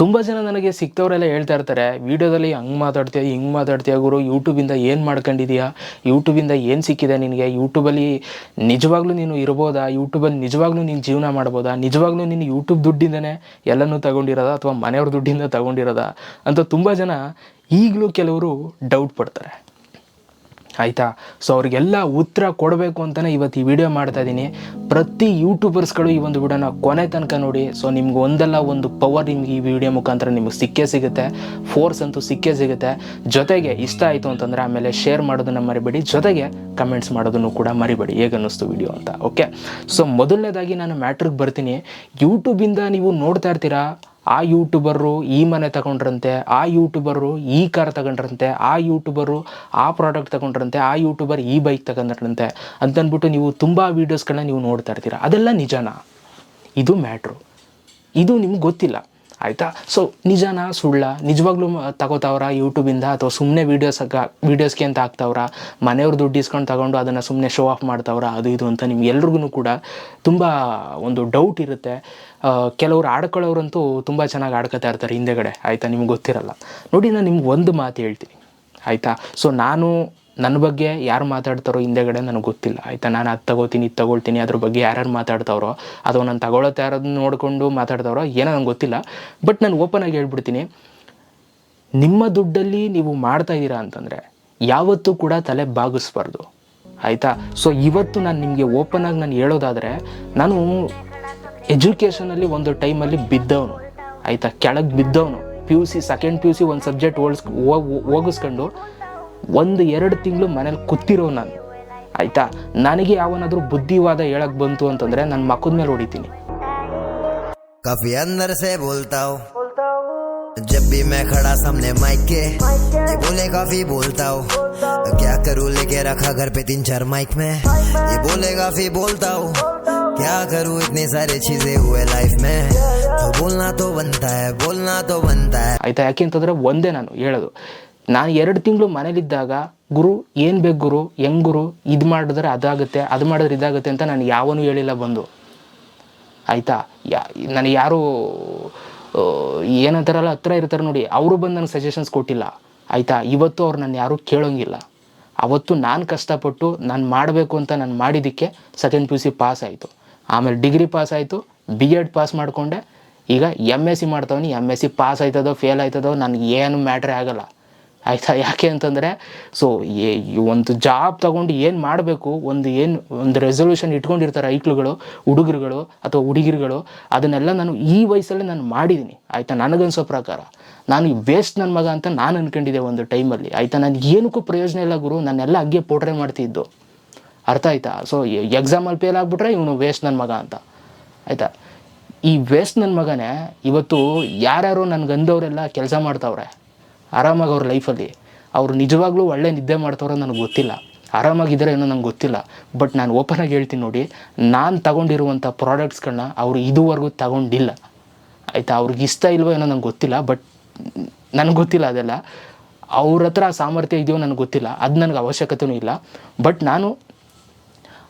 ತುಂಬ ಜನ ನನಗೆ ಸಿಕ್ತವರೆಲ್ಲ ಹೇಳ್ತಾ ಇರ್ತಾರೆ, ವೀಡಿಯೋದಲ್ಲಿ ಹಂಗೆ ಮಾತಾಡ್ತೀಯ, ಹಿಂಗೆ ಮಾತಾಡ್ತೀಯ ಗುರು? ಯೂಟ್ಯೂಬಿಂದ ಏನು ಮಾಡ್ಕೊಂಡಿದ್ಯಾ? ಯೂಟ್ಯೂಬಿಂದ ಏನು ಸಿಕ್ಕಿದೆ ನಿನಗೆ? ಯೂಟ್ಯೂಬಲ್ಲಿ ನಿಜವಾಗ್ಲೂ ನೀನು ಇರ್ಬೋದಾ? ಯೂಟ್ಯೂಬಲ್ಲಿ ನಿಜವಾಗ್ಲೂ ನೀನು ಜೀವನ ಮಾಡ್ಬೋದಾ? ನಿಜವಾಗ್ಲೂ ನೀನು ಯೂಟ್ಯೂಬ್ ದುಡ್ಡಿಂದನೇ ಎಲ್ಲನೂ ತಗೊಂಡಿರೋದಾ ಅಥವಾ ಮನೆಯವ್ರ ದುಡ್ಡಿಂದ ತಗೊಂಡಿರೋದಾ? ಅಂತ ತುಂಬ ಜನ ಈಗಲೂ ಕೆಲವರು ಡೌಟ್ ಪಡ್ತಾರೆ. ಆಯಿತಾ? ಸೊ ಅವ್ರಿಗೆಲ್ಲ ಉತ್ತರ ಕೊಡಬೇಕು ಅಂತಲೇ ಇವತ್ತು ಈ ವಿಡಿಯೋ ಮಾಡ್ತಾ ಇದ್ದೀನಿ. ಪ್ರತಿ ಯೂಟ್ಯೂಬರ್ಸ್ಗಳು ಈ ಒಂದು ವಿಡಿಯೋನ ಕೊನೆ ತನಕ ನೋಡಿ ಸೊ ನಿಮ್ಗೆ ಒಂದಲ್ಲ ಒಂದು ಪವರ್ ನಿಮ್ಗೆ ಈ ವಿಡಿಯೋ ಮುಖಾಂತರ ನಿಮಗೆ ಸಿಕ್ಕೇ ಸಿಗುತ್ತೆ. ಫೋರ್ಸ್ ಅಂತೂ ಸಿಕ್ಕೇ ಸಿಗುತ್ತೆ. ಜೊತೆಗೆ ಇಷ್ಟ ಆಯಿತು ಅಂತಂದರೆ ಆಮೇಲೆ ಶೇರ್ ಮಾಡೋದನ್ನು ಮರಿಬೇಡಿ. ಜೊತೆಗೆ ಕಮೆಂಟ್ಸ್ ಮಾಡೋದನ್ನು ಕೂಡ ಮರಿಬೇಡಿ. ಹೇಗನ್ನಿಸ್ತು ವಿಡಿಯೋ ಅಂತ. ಓಕೆ ಸೊ ಮೊದಲನೇದಾಗಿ ನಾನು ಮ್ಯಾಟ್ರಿಗೆ ಬರ್ತೀನಿ. ಯೂಟ್ಯೂಬಿಂದ ನೀವು ನೋಡ್ತಾ ಇರ್ತೀರಾ? ಆ ಯೂಟ್ಯೂಬರು ಈ ಮನೆ ತಗೊಂಡ್ರಂತೆ, ಆ ಯೂಟ್ಯೂಬರು ಈ ಕಾರ್ ತಗೊಂಡ್ರಂತೆ, ಆ ಯೂಟ್ಯೂಬರು ಆ ಪ್ರಾಡಕ್ಟ್ ತಗೊಂಡ್ರಂತೆ, ಆ ಯೂಟ್ಯೂಬರ್ ಈ ಬೈಕ್ ತಗೊಂಡ್ರಂತೆ ಅಂತಂದ್ಬಿಟ್ಟು ನೀವು ತುಂಬ ವೀಡಿಯೋಸ್ಗಳನ್ನ ನೀವು ನೋಡ್ತಾ ಇರ್ತೀರ. ಅದೆಲ್ಲ ನಿಜನಾ? ಇದು ಮ್ಯಾಟ್ರು ಇದು ನಿಮ್ಗೆ ಗೊತ್ತಿಲ್ಲ. ಆಯಿತಾ? ಸೊ ನಿಜನಾ ಸುಳ್ಳ? ನಿಜವಾಗ್ಲೂ ತಗೋತಾವ್ರ ಯೂಟ್ಯೂಬಿಂದ ಅಥವಾ ಸುಮ್ಮನೆ ವೀಡಿಯೋಸ್ ವೀಡಿಯೋಸ್ಗೆ ಅಂತ ಹಾಕ್ತಾವ್ರ? ಮನೆಯವ್ರ ದುಡ್ಡು ಇಸ್ಕೊಂಡು ತಗೊಂಡು ಅದನ್ನು ಸುಮ್ಮನೆ ಶೋ ಆಫ್ ಮಾಡ್ತಾವ್ರ? ಅದು ಇದು ಅಂತ ನಿಮ್ಗೆ ಎಲ್ರಿಗೂ ಕೂಡ ತುಂಬ ಒಂದು ಡೌಟ್ ಇರುತ್ತೆ. ಕೆಲವ್ರು ಆಡ್ಕೊಳ್ಳೋರಂತೂ ತುಂಬ ಚೆನ್ನಾಗಿ ಆಡ್ಕೊತಾ ಇರ್ತಾರೆ ಹಿಂದೆಗಡೆ. ಆಯಿತಾ? ನಿಮ್ಗೆ ಗೊತ್ತಿರಲ್ಲ. ನೋಡಿ, ನಾನು ನಿಮ್ಗೆ ಒಂದು ಮಾತು ಹೇಳ್ತೀನಿ. ಆಯಿತಾ? ಸೊ ನಾನು ನನ್ನ ಬಗ್ಗೆ ಯಾರು ಮಾತಾಡ್ತಾರೋ ಹಿಂದೆಗಡೆ ನನಗೆ ಗೊತ್ತಿಲ್ಲ. ಆಯಿತಾ? ನಾನು ಅದು ತಗೋತೀನಿ, ಇದು ತಗೊಳ್ತೀನಿ, ಅದ್ರ ಬಗ್ಗೆ ಯಾರ್ಯಾರು ಮಾತಾಡ್ತಾವ್ರೋ, ಅಥವಾ ನಾನು ತಗೊಳತ್ತೆ ಯಾರದನ್ನ ನೋಡಿಕೊಂಡು ಮಾತಾಡ್ತಾವ್ರೋ, ಏನೋ ನಂಗೆ ಗೊತ್ತಿಲ್ಲ. ಬಟ್ ನಾನು ಓಪನ್ ಆಗಿ ಹೇಳ್ಬಿಡ್ತೀನಿ, ನಿಮ್ಮ ದುಡ್ಡಲ್ಲಿ ನೀವು ಮಾಡ್ತಾ ಇದ್ದೀರಾ ಅಂತಂದರೆ ಯಾವತ್ತೂ ಕೂಡ ತಲೆ ಬಾಗಿಸ್ಬಾರ್ದು. ಆಯಿತಾ? ಸೊ ಇವತ್ತು ನಾನು ನಿಮಗೆ ಓಪನ್ ಆಗಿ ನಾನು ಹೇಳೋದಾದರೆ, ನಾನು ಎಜುಕೇಷನಲ್ಲಿ ಒಂದು ಟೈಮಲ್ಲಿ ಬಿದ್ದವನು. ಆಯಿತಾ? ಕೆಳಗೆ ಬಿದ್ದವನು. P U C second P U C ಒಂದು ಸಬ್ಜೆಕ್ಟ್ ಹೋಲ್ಸ್ ಹೋಗಿಸ್ಕೊಂಡು ಒಂದು ಎರಡು ತಿಂಗಳು ಮನೇಲಿ ಕೂತಿರೋ ನಾನು ಆಯಿತಾ ನನಗೆ ಯಾವನಾದರೂ ಬುದ್ಧಿವಾದ ಹೇಳಕ್ಕೆ ಬಂತು ಅಂತಂದರೆ ನನ್ನ ಮಕ್ಕದ ಮೇಲೆ ಹೊಡಿತೀನಿ काफी अंदर से बोलता हूँ जब भी मैं खड़ा सामने माइक के ये बोले काफी बोलता हूँ क्या करूँ लेके रखा घर पे तीन चार माइक में ये बोले काफी बोलता हूँ क्या करूँ इतनी सारी चीजें हुए लाइफ में तो बोलना तो बनता है बोलना तो बनता है ಆಯಿತಾ ಯಾಕೆ ಅಂತಂದರೆ ಒಂದೇ ನಾನು ಹೇಳೋದು ನಾನು ಎರಡು ತಿಂಗಳು ಮನೇಲಿದ್ದಾಗ, ಗುರು, ಏನು ಬೇಕು ಗುರು? ಹೆಂಗ್ ಗುರು? ಇದು ಮಾಡಿದ್ರೆ ಅದಾಗುತ್ತೆ, ಅದು ಮಾಡಿದ್ರೆ ಇದಾಗುತ್ತೆ ಅಂತ ನಾನು ಯಾವನೂ ಹೇಳಿಲ್ಲ ಬಂದು. ಆಯಿತಾ? ಯಾ, ನನಗೆ ಯಾರು ಏನಂತಾರಲ್ಲ, ಹತ್ರ ಇರ್ತಾರೆ ನೋಡಿ, ಅವರು ಬಂದು ನನಗೆ ಸಜೆಷನ್ಸ್ ಕೊಟ್ಟಿಲ್ಲ. ಆಯಿತಾ? ಇವತ್ತು ಅವ್ರು ನಾನು ಯಾರೂ ಕೇಳೋಂಗಿಲ್ಲ. ಅವತ್ತು ನಾನು ಕಷ್ಟಪಟ್ಟು ನಾನು ಮಾಡಬೇಕು ಅಂತ ನಾನು ಮಾಡಿದ್ದಕ್ಕೆ second P U C pass ಆಯಿತು. ಆಮೇಲೆ ಡಿಗ್ರಿ ಪಾಸ್ ಆಯಿತು ಬಿ ಎಡ್ ಪಾಸ್ ಮಾಡಿಕೊಂಡೆ. ಈಗ ಎಂ ಎಸ್ ಸಿ ಮಾಡ್ತಾವನಿ ಎಂ ಎಸ್ ಸಿ ಪಾಸ್ ಆಯ್ತದೋ ಫೇಲ್ ಆಯ್ತದೋ, ನನಗೆ ಏನು ಮ್ಯಾಟ್ರೇ ಆಗಲ್ಲ. ಆಯಿತಾ? ಯಾಕೆ ಅಂತಂದರೆ ಸೊ ಒಂದು ಜಾಬ್ ತಗೊಂಡು ಏನು ಮಾಡಬೇಕು? ಒಂದು ಏನು, ಒಂದು ರೆಸೊಲ್ಯೂಷನ್ ಇಟ್ಕೊಂಡಿರ್ತಾರೆ ಐಕ್ಳುಗಳು, ಹುಡುಗರುಗಳು ಅಥವಾ ಹುಡುಗಿರುಗಳು, ಅದನ್ನೆಲ್ಲ ನಾನು ಈ ವಯಸ್ಸಲ್ಲಿ ನಾನು ಮಾಡಿದ್ದೀನಿ ಆಯಿತಾ? ನನಗನ್ಸೋ ಪ್ರಕಾರ. ನಾನು ವೇಸ್ಟ್ ನನ್ನ ಮಗ ಅಂತ ನಾನು ಅನ್ಕೊಂಡಿದ್ದೆ ಒಂದು ಟೈಮಲ್ಲಿ ಆಯಿತಾ? ನಾನು ಏನಕ್ಕೂ ಪ್ರಯೋಜನ ಇಲ್ಲ ಗುರು. ನಾನೆಲ್ಲ ಹಗ್ಗೆ ಪೋಟ್ರೆ ಮಾಡ್ತಿದ್ದು. ಅರ್ಥ ಆಯ್ತಾ? ಸೊ ಎಕ್ಸಾಮಲ್ಲಿ ಫೇಲ್ ಆಗಿಬಿಟ್ರೆ ಇವನು ವೇಸ್ಟ್ ನನ್ನ ಮಗ ಅಂತ. ಆಯಿತಾ? ಈ ವೇಸ್ಟ್ ನನ್ನ ಮಗನೇ ಇವತ್ತು ಯಾರ್ಯಾರು ನನಗಂದವರೆಲ್ಲ ಕೆಲಸ ಮಾಡ್ತಾವ್ರೆ. ಆರಾಮಾಗಿ ಅವ್ರ ಲೈಫಲ್ಲಿ ಅವರು ನಿಜವಾಗ್ಲೂ ಒಳ್ಳೆ ನಿದ್ದೆ ಮಾಡ್ತವರೋ ನನಗೆ ಗೊತ್ತಿಲ್ಲ. ಆರಾಮಾಗಿದ್ದಾರೆ ಏನೋ ನಂಗೆ ಗೊತ್ತಿಲ್ಲ. ಬಟ್ ನಾನು ಓಪನಾಗಿ ಹೇಳ್ತೀನಿ ನೋಡಿ, ನಾನು ತಗೊಂಡಿರುವಂಥ ಪ್ರಾಡಕ್ಟ್ಸ್ಗಳನ್ನ ಅವರು ಇದುವರೆಗೂ ತಗೊಂಡಿಲ್ಲ. ಆಯಿತಾ? ಅವ್ರಿಗೆ ಇಷ್ಟ ಇಲ್ವೋ ಏನೋ ನಂಗೆ ಗೊತ್ತಿಲ್ಲ, ಬಟ್ ನನಗೆ ಗೊತ್ತಿಲ್ಲ ಅದೆಲ್ಲ. ಅವ್ರ ಹತ್ರ ಆ ಸಾಮರ್ಥ್ಯ ಇದೆಯೋ ನನಗೆ ಗೊತ್ತಿಲ್ಲ. ಅದು ನನಗೆ ಅವಶ್ಯಕತೆಯೂ ಇಲ್ಲ. ಬಟ್ ನಾನು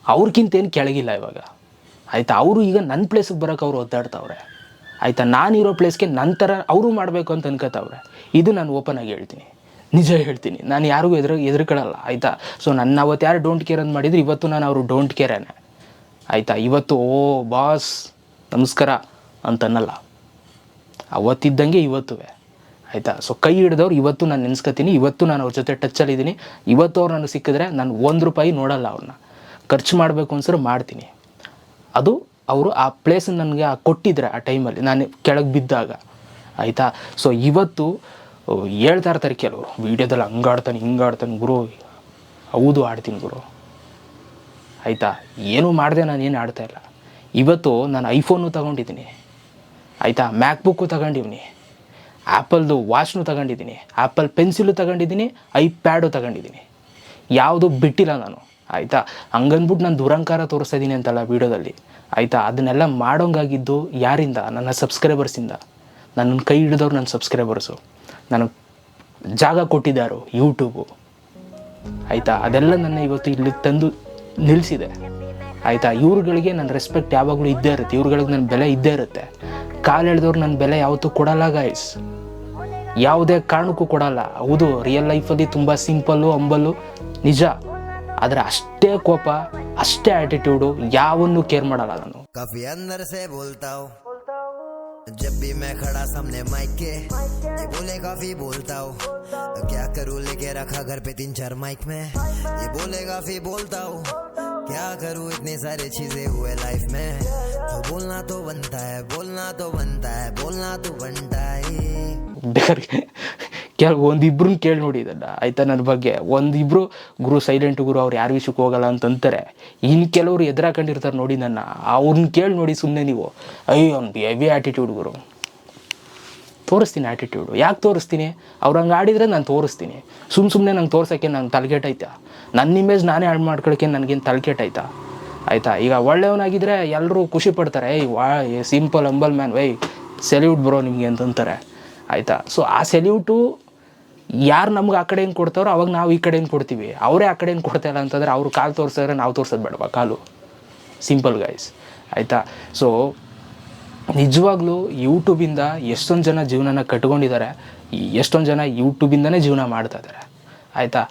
ಅವ್ರಿಗಿಂತ ಏನು ಕೆಳಗಿಲ್ಲ ಇವಾಗ. ಆಯಿತಾ? ಅವರು ಈಗ ನನ್ನ ಪ್ಲೇಸಿಗೆ ಬರೋಕೆ ಅವ್ರು ಒದ್ದಾಡ್ತಾವ್ರೆ. ಆಯಿತಾ, ನಾನಿರೋ ಪ್ಲೇಸ್ಗೆ ಥರ ಅವರು ಮಾಡಬೇಕು ಅಂತ ಅನ್ಕೋತಾವ್ರೆ ಇದು ನಾನು ಓಪನ್ ಆಗಿ ಹೇಳ್ತೀನಿ. ನಿಜ ಹೇಳ್ತೀನಿ. ನಾನು ಯಾರಿಗೂ ಎದುರು ಎದುರುಕೊಳ್ಳಲ್ಲ ಆಯಿತಾ? ಸೊ ನನ್ನ ಅವತ್ತು ಯಾರು ಡೋಂಟ್ ಕೇರ್ ಅಂತ ಮಾಡಿದ್ರು, ಇವತ್ತು ನಾನು ಅವರು ಡೋಂಟ್ ಕೇರೇನೆ ಆಯಿತಾ? ಇವತ್ತು, ಓ ಬಾಸ್ ನಮಸ್ಕಾರ ಅಂತನ್ನಲ್ಲ ಅವತ್ತಿದ್ದಂಗೆ ಇವತ್ತುವೆ. ಆಯಿತಾ? ಸೊ ಕೈ ಹಿಡ್ದವ್ರು ಇವತ್ತು ನಾನು ನೆನೆಸ್ಕೊತೀನಿ ಇವತ್ತು ನಾನು ಅವ್ರ ಜೊತೆ ಟಚ್ಚಲ್ಲಿದ್ದೀನಿ ಇವತ್ತು ಅವ್ರು ನನಗೆ ಸಿಕ್ಕಿದ್ರೆ ನಾನು ಒಂದು ರೂಪಾಯಿ ನೋಡಲ್ಲ ಅವ್ರನ್ನ ಖರ್ಚು ಮಾಡಬೇಕು ಅನ್ಸರು ಮಾಡ್ತೀನಿ. ಅದು ಅವರು ಆ ಪ್ಲೇಸ್ ನನಗೆ ಕೊಟ್ಟಿದ್ರೆ ಆ ಟೈಮಲ್ಲಿ ನಾನು ಕೆಳಗೆ ಬಿದ್ದಾಗ. ಆಯಿತಾ? ಸೊ ಇವತ್ತು ಹೇಳ್ತಾ ಇರ್ತಾರೆ ಕೆಲವರು. ವೀಡಿಯೋದಲ್ಲಿ ಹಂಗಾಡ್ತಾನೆ, ಹಿಂಗಾಡ್ತಾನೆ. ಗುರು, ಹೌದು ಆಡ್ತೀನಿ ಗುರು. ಆಯಿತಾ? ಏನೂ ಮಾಡಿದೆ ನಾನು ಏನು ಆಡ್ತಾ ಇಲ್ಲ. ಇವತ್ತು ನಾನು ಐಫೋನು ತಗೊಂಡಿದ್ದೀನಿ. ಆಯಿತಾ? ಮ್ಯಾಕ್ಬುಕ್ಕು ತಗೊಂಡಿವ್ನಿ. ಆ್ಯಪಲ್ದು ವಾಚ್ನು ತಗೊಂಡಿದ್ದೀನಿ. ಆ್ಯಪಲ್ ಪೆನ್ಸಿಲು ತಗೊಂಡಿದ್ದೀನಿ. ಐಪ್ಯಾಡು ತಗೊಂಡಿದ್ದೀನಿ. ಯಾವುದು ಬಿಟ್ಟಿಲ್ಲ ನಾನು. ಆಯಿತಾ? ಹಂಗಂದ್ಬಿಟ್ಟು ನಾನು ದುರಂಕಾರ ತೋರಿಸ್ತಾ ಇದ್ದೀನಿ ಅಂತಲ್ಲ ವೀಡಿಯೋದಲ್ಲಿ. ಆಯಿತಾ? ಅದನ್ನೆಲ್ಲ ಮಾಡೋಂಗಾಗಿದ್ದು ಯಾರಿಂದ? ನನ್ನ ಸಬ್ಸ್ಕ್ರೈಬರ್ಸಿಂದ. ನನ್ನ ಕೈ ಹಿಡಿದವ್ರು ನನ್ನ ಸಬ್ಸ್ಕ್ರೈಬರ್ಸು. ನನಗೆ ಜಾಗ ಕೊಟ್ಟಿದ್ದಾರು ಯೂಟ್ಯೂಬು. ಆಯಿತಾ? ಅದೆಲ್ಲ ನನ್ನ ಇವತ್ತು ಇಲ್ಲಿ ತಂದು ನಿಲ್ಲಿಸಿದೆ ಆಯಿತಾ? ಇವ್ರುಗಳಿಗೆ ನನ್ನ ರೆಸ್ಪೆಕ್ಟ್ ಯಾವಾಗಲೂ ಇದ್ದೇ ಇರುತ್ತೆ. ಇವ್ರುಗಳಿಗೆ ನನ್ನ ಬೆಲೆ ಇದ್ದೇ ಇರುತ್ತೆ. ಕಾಲು ಎಳೆದವ್ರು ನನ್ನ ಬೆಲೆ ಯಾವತ್ತೂ ಕೊಡಲ್ಲ ಗಾಯ್ಸ್ ಯಾವುದೇ ಕಾರಣಕ್ಕೂ ಕೊಡಲ್ಲ. ಹೌದು ರಿಯಲ್ ಲೈಫಲ್ಲಿ ತುಂಬ ಸಿಂಪಲ್ಲು ಅಂಬಲ್ಲು ನಿಜ. ಆದರೆ ಅಷ್ಟೇ ಕೋಪ ಅಷ್ಟೇ ಆ್ಯಟಿಟ್ಯೂಡು ಯಾವನ್ನು ಕೇರ್ ಮಾಡಲ್ಲ ನಾನು काफी अंदर से बोलता हूँ जब भी मैं खड़ा सामने माइक के ये बोले काफी बोलता हूँ क्या करूँ लेके रखा घर पे तीन चार माइक में ये बोले काफी बोलता हूँ क्या करूँ इतनी सारी चीजें हुए लाइफ में तो बोलना तो बनता है बोलना तो बनता है बोलना तो बनता है ಒಂದಿಬ್ರು ಒಂದಿಬ್ರನ್ನ ಕೇಳಿ ನೋಡಿ ಇದನ್ನ ಆಯ್ತಾ? ನನ್ನ ಬಗ್ಗೆ. ಒಂದಿಬ್ರು ಗುರು ಸೈಲೆಂಟ್ ಗುರು, ಅವ್ರು ಯಾರು ವಿಷಯಕ್ಕೆ ಹೋಗಲ್ಲ ಅಂತ ಅಂತಾರೆ ಇನ್ನು ಕೆಲವರು ಎದುರಾಕೊಂಡಿರ್ತಾರೆ ನೋಡಿ ನನ್ನ. ಅವ್ರನ್ನ ಕೇಳಿ ನೋಡಿ ಸುಮ್ಮನೆ ನೀವು. ಅಯ್ಯೋ, ಅವ್ನು ಹೆವಿ ಆ್ಯಟಿಟ್ಯೂಡ್ ಗುರು. ತೋರಿಸ್ತೀನಿ ಆ್ಯಟಿಟ್ಯೂಡು ಯಾಕೆ ತೋರಿಸ್ತೀನಿ? ಅವ್ರು ಹಂಗೆ ಆಡಿದರೆ ನಾನು ತೋರಿಸ್ತೀನಿ. ಸುಮ್ಮ ಸುಮ್ಮನೆ ನಂಗೆ ತೋರ್ಸೋಕ್ಕೆ ನಂಗೆ ತಲೆಗೆಟ್ಟೈತಾ ನನ್ನ ಇಮೇಜ್ ನಾನೇ ಹಾಳು ಮಾಡ್ಕೊಳಕ್ಕೆ ನನಗೇನು ತಲೆಗೆಟ್ಟೈತಾ ಆಯಿತಾ? ಈಗ ಒಳ್ಳೆಯವನಾಗಿದ್ದರೆ ಎಲ್ಲರೂ ಖುಷಿ ಪಡ್ತಾರೆ. ಏಯ್, ವಾ simple humble man Y salute ಬರೋ ನಿಮಗೆ ಅಂತಂತಾರೆ. ಆಯಿತಾ? ಸೊ ಆ ಸೆಲ್ಯೂಟು ಯಾರು ನಮ್ಗೆ ಆ ಕಡೆ ಹೆಂಗೆ ಕೊಡ್ತಾರೋ ಅವಾಗ ನಾವು ಈ ಕಡೆ ಹೆಂಗೆ ಕೊಡ್ತೀವಿ. ಅವರೇ ಆ ಕಡೆ ಕೊಡ್ತಾ ಇಲ್ಲ ಅಂತಂದರೆ ಅವ್ರು ಕಾಲು ತೋರಿಸಿದ್ರೆ ನಾವು ತೋರಿಸೋದು ಬೇಡವಾ ಕಾಲು? ಸಿಂಪಲ್ ಗೈಸ್ ಆಯಿತಾ? ಸೊ ನಿಜವಾಗ್ಲೂ ಯೂಟ್ಯೂಬಿಂದ ಎಷ್ಟೊಂದು ಜನ ಜೀವನನ ಕಟ್ಕೊಂಡಿದ್ದಾರೆ ಎಷ್ಟೊಂದು ಜನ ಯೂಟ್ಯೂಬಿಂದನೇ ಜೀವನ ಮಾಡ್ತಾ ಇದ್ದಾರೆ ಆಯಿತಾ?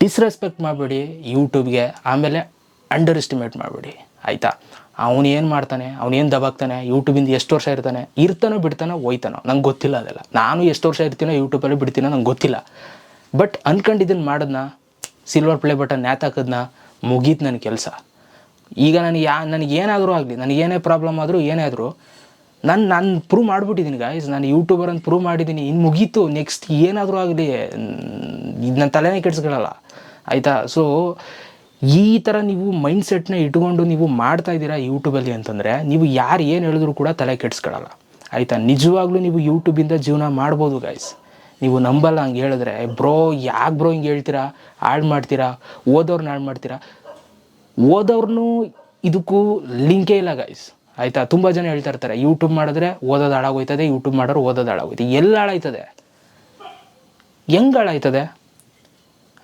ಡಿಸ್ರೆಸ್ಪೆಕ್ಟ್ ಮಾಡಬೇಡಿ ಯೂಟ್ಯೂಬ್ಗೆ ಆಮೇಲೆ ಅಂಡರ್ ಎಸ್ಟಿಮೇಟ್ ಮಾಡಬೇಡಿ. ಆಯಿತಾ? ಅವನು ಏನು ಮಾಡ್ತಾನೆ? ಅವನೇನು ದಬಾಕ್ತಾನೆ? ಯೂಟ್ಯೂಬಿಂದ ಎಷ್ಟು ವರ್ಷ ಇರ್ತಾನೆ? ಇರ್ತಾನೋ ಬಿಡ್ತಾನೋ ಹೋಯ್ತಾನೋ? ನಂಗೆ ಗೊತ್ತಿಲ್ಲ ಅದೆಲ್ಲ. ನಾನು ಎಷ್ಟು ವರ್ಷ ಇರ್ತೀನೋ ಯೂಟ್ಯೂಬಲ್ಲಿ ಬಿಡ್ತೀನೋ ನಂಗೆ ಗೊತ್ತಿಲ್ಲ. ಬಟ್ ಅನ್ಕೊಂಡಿದ್ದನ್ನು ಮಾಡೋದನ್ನ ಸಿಲ್ವರ್ ಪ್ಲೇ ಬಟನ್ ಹಾಕೋದನ್ನ ಮುಗೀತು ನನ್ನ ಕೆಲಸ. ಈಗ ನನಗೆ ಯಾ, ನನಗೆ ಏನಾದರೂ ಆಗಲಿ, ನನಗೆ ಏನೇ ಪ್ರಾಬ್ಲಮ್ ಆದರೂ ಏನೇ ಆದರೂ, ನಾನು ನಾನು ಪ್ರೂವ್ ಮಾಡಿಬಿಟ್ಟಿದ್ದೀನಿ ಗಾಯ್ಸ್ ನಾನು ಯೂಟ್ಯೂಬರ್ ಅಂತ ಪ್ರೂವ್ ಮಾಡಿದ್ದೀನಿ ಇನ್ನು ಮುಗೀತು. ನೆಕ್ಸ್ಟ್ ಏನಾದರೂ ಆಗಲಿ ಇದು ನನ್ನ ತಲೆನೇ ಕೆಡ್ಸ್ಕೊಳ್ಳಲ್ಲ ಆಯಿತಾ? ಸೊ ಈ ಥರ ನೀವು ಮೈಂಡ್ ಸೆಟ್ನ ಇಟ್ಕೊಂಡು ನೀವು ಮಾಡ್ತಾ ಇದ್ದೀರಾ ಯೂಟ್ಯೂಬಲ್ಲಿ ಅಂತಂದರೆ, ನೀವು ಯಾರು ಏನು ಹೇಳಿದ್ರು ಕೂಡ ತಲೆ ಕೆಡಿಸ್ಕೊಳ್ಳಲ್ಲ ಆಯಿತಾ? ನಿಜವಾಗ್ಲೂ ನೀವು ಯೂಟ್ಯೂಬಿಂದ ಜೀವನ ಮಾಡ್ಬೋದು ಗಾಯ್ಸ್ ನೀವು ನಂಬಲ್ಲ, ಹಂಗೆ ಹೇಳಿದ್ರೆ ಬ್ರೋ, ಯಾಕೆ ಬ್ರೋ ಹಿಂಗೆ ಹೇಳ್ತೀರಾ? ಹಾಳು ಮಾಡ್ತೀರಾ? ಓದೋರ್ನ ಹಾಳು ಮಾಡ್ತೀರಾ? ಓದೋರ್ನು ಇದಕ್ಕೂ ಲಿಂಕೇ ಇಲ್ಲ ಗಾಯ್ಸ್ ಆಯಿತಾ? ತುಂಬ ಜನ ಹೇಳ್ತಾ ಇರ್ತಾರೆ ಯೂಟ್ಯೂಬ್ ಮಾಡಿದ್ರೆ ಓದೋದು ಹಾಳಾಗೋಯ್ತದೆ ಯೂಟ್ಯೂಬ್ ಮಾಡೋರು ಓದೋದು ಹಾಳಾಗೋಯ್ತದೆ. ಎಲ್ಲ ಹಾಳಾಯ್ತದೆ. ಹೆಂಗೆ ಹಾಳಾಯ್ತದೆ?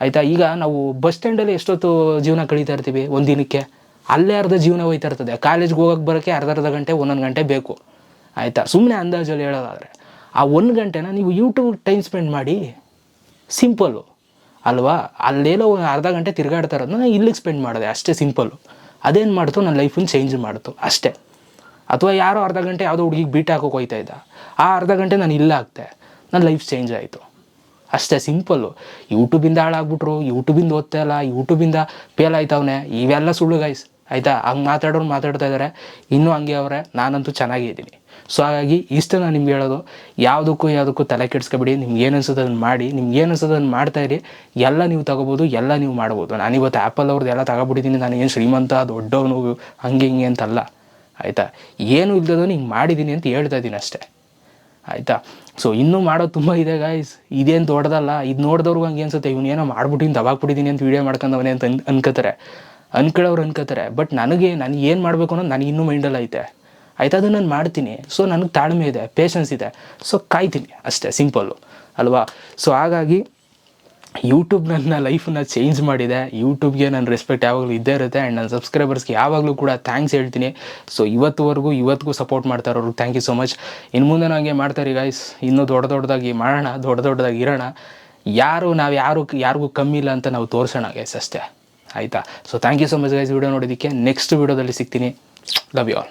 ಆಯಿತಾ? ಈಗ ನಾವು ಬಸ್ ಸ್ಟ್ಯಾಂಡಲ್ಲಿ ಎಷ್ಟೊತ್ತು ಜೀವನ ಕಳೀತಾ ಇರ್ತೀವಿ? ಒಂದು ದಿನಕ್ಕೆ. ಅಲ್ಲೇ ಅರ್ಧ ಜೀವನ ಹೋಯ್ತಾ ಇರ್ತದೆ. ಕಾಲೇಜ್ಗೆ ಹೋಗೋಕ್ಕೆ ಬರೋಕ್ಕೆ ಅರ್ಧ ಅರ್ಧ ಗಂಟೆ, ಒಂದೊಂದು ಗಂಟೆ ಬೇಕು. ಆಯಿತಾ? ಸುಮ್ಮನೆ ಅಂದಾಜಲ್ಲಿ ಹೇಳೋದಾದರೆ, ಆ ಒಂದು ಗಂಟೆನ ನೀವು ಯೂಟ್ಯೂಬ್ ಟೈಮ್ ಸ್ಪೆಂಡ್ ಮಾಡಿ ಸಿಂಪಲ್ಲು ಅಲ್ವಾ? ಅಲ್ಲೇನೋ ಅರ್ಧ ಗಂಟೆ ತಿರುಗಾಡ್ತಾ ಇರೋದನ್ನ ನಾನು ಇಲ್ಲಿಗೆ ಸ್ಪೆಂಡ್ ಮಾಡಿದೆ. ಅಷ್ಟೇ ಸಿಂಪಲ್ಲು ಅದೇನು ಮಾಡ್ತು? ನನ್ನ ಲೈಫನ್ನು ಚೇಂಜ್ ಮಾಡ್ತು. ಅಷ್ಟೇ. ಅಥವಾ ಯಾರೋ ಅರ್ಧ ಗಂಟೆ ಯಾವುದೋ ಹುಡುಗಿಗೆ ಬೀಟ್ ಹಾಕೋಕೆ ಹೋಯ್ತಾ ಇದ್ದ. ಆ ಅರ್ಧ ಗಂಟೆ ನಾನು ಇಲ್ಲ ಆಗ್ತೆ ನನ್ನ ಲೈಫ್ ಚೇಂಜ್ ಆಯಿತು. ಅಷ್ಟೇ ಸಿಂಪಲ್ಲು. ಯೂಟ್ಯೂಬಿಂದ ಹಾಳಾಗ್ಬಿಟ್ರು, ಯೂಟ್ಯೂಬಿಂದ ಓದ್ತಾ ಇಲ್ಲ, ಯೂಟ್ಯೂಬಿಂದ ಫೇಲ್ ಆಯ್ತವನೆ. ಇವೆಲ್ಲ ಸುಳ್ಳು ಗೈಸ್ ಆಯಿತಾ? ಹಂಗೆ ಮಾತಾಡೋರು ಮಾತಾಡ್ತಾ ಇದ್ದಾರೆ ಇನ್ನೂ ಹಂಗೆ ಅವರೇ, ನಾನಂತೂ ಚೆನ್ನಾಗಿದ್ದೀನಿ ಸೊ ಹಾಗಾಗಿ ಇಷ್ಟು ನಾನು ನಿಮ್ಗೆ ಹೇಳೋದು. ಯಾವುದಕ್ಕೂ ಯಾವುದಕ್ಕೂ ತಲೆ ಕೆಡಿಸ್ಕೊಬೇಡಿ. ನಿಮ್ಗೆ ಏನು ಅನ್ಸುತ್ತೆ ಅದನ್ನು ಮಾಡಿ, ನಿಮ್ಗೆ ಏನು ಅನ್ಸುತ್ತೆ ಅದನ್ನು ಇರಿ. ಎಲ್ಲ ನೀವು ತಗೋಬೋದು, ಎಲ್ಲ ನೀವು ಮಾಡ್ಬೋದು. ನಾನಿವತ್ತು ಆ್ಯಪಲ್ ಅವ್ರದ್ದು ಎಲ್ಲ ತಗೊಬಿಟ್ಟಿದ್ದೀನಿ. ನಾನು ಏನು ಶ್ರೀಮಂತ, ದೊಡ್ಡವನು, ಹಂಗೆ ಹಿಂಗೆ ಅಂತಲ್ಲ. ಆಯಿತಾ? ಏನು ಇಲ್ದದೋ ಹಿಂಗೆ ಮಾಡಿದ್ದೀನಿ ಅಂತ ಹೇಳ್ತಾ ಇದ್ದೀನಿ ಅಷ್ಟೇ. ಆಯಿತಾ? ಸೊ ಇನ್ನೂ ಮಾಡೋದು ತುಂಬ ಇದೆ ಗಾಯ್ಸ್ ಇದೇನು ದೊಡ್ಡದಲ್ಲ. ಇದು ನೋಡಿದವ್ರಿಗೂ ಹಂಗೆ ಅನ್ಸುತ್ತೆ. ಇವನೇನೋ ಏನೋ ಮಾಡ್ಬಿಟ್ಟಿನಿ ದಬಾಕ್ಬಿಟ್ಟಿದ್ದೀನಿ ಅಂತ ವೀಡಿಯೋ ಮಾಡ್ಕೊಂಡವನೇ ಅಂತ ಅನ್ ಅನ್ಕೋತಾರೆ ಅನ್ಕೊಳ್ಳೋರು ಅನ್ಕೋತಾರೆ ಬಟ್ ನನಗೆ ನನಗೆ ಏನು ಮಾಡಬೇಕು ಅನ್ನೋದು ನನಗೆ ಇನ್ನೂ ಮೈಂಡಲ್ಲಿ ಐತೆ. ಆಯ್ತಾ? ಅದನ್ನು ನಾನು ಮಾಡ್ತೀನಿ. ಸೊ ನನಗೆ ತಾಳ್ಮೆ ಇದೆ ಪೇಷನ್ಸ್ ಇದೆ. ಸೊ ಕಾಯ್ತೀನಿ. ಅಷ್ಟೇ ಸಿಂಪಲ್ಲು ಅಲ್ವಾ? ಸೊ ಹಾಗಾಗಿ ಯೂಟ್ಯೂಬ್ ನನ್ನ ಲೈಫನ್ನ ಚೇಂಜ್ ಮಾಡಿದೆ. ಯೂಟ್ಯೂಬ್ಗೆ ನನ್ನ ರೆಸ್ಪೆಕ್ಟ್ ಯಾವಾಗಲೂ ಇದ್ದೇ ಇರುತ್ತೆ ಆ್ಯಂಡ್ ನನ್ನ ಸಬ್ಸ್ಕ್ರೈಬರ್ಸ್ಗೆ ಯಾವಾಗಲೂ ಕೂಡ ಥ್ಯಾಂಕ್ಸ್ ಹೇಳ್ತೀನಿ. ಸೊ ಇವತ್ತುವರೆಗೂ ಇವತ್ತಿಗೂ ಸಪೋರ್ಟ್ ಮಾಡ್ತಾರೆ ಇರೋರು ಥ್ಯಾಂಕ್ ಯು ಸೊ ಮಚ್ ಇನ್ನು ಮುಂದೆ ನನಗೆ ಮಾಡ್ತಾರೆ ಗಾಯ್ಸ್ ಇನ್ನೂ ದೊಡ್ಡ ದೊಡ್ಡದಾಗಿ ಮಾಡೋಣ, ದೊಡ್ಡ ದೊಡ್ಡದಾಗಿ ಇರೋಣ. ಯಾರು, ನಾವು ಯಾರು, ಯಾರಿಗೂ ಕಮ್ಮಿ ಇಲ್ಲ ಅಂತ ನಾವು ತೋರಿಸೋಣ ಗೈಸ್ ಅಷ್ಟೇ. ಆಯಿತಾ? So thank you so much guys video ನೋಡೋದಕ್ಕೆ ನೆಕ್ಸ್ಟ್ ವಿಡಿಯೋದಲ್ಲಿ ಸಿಗ್ತೀನಿ. Love you all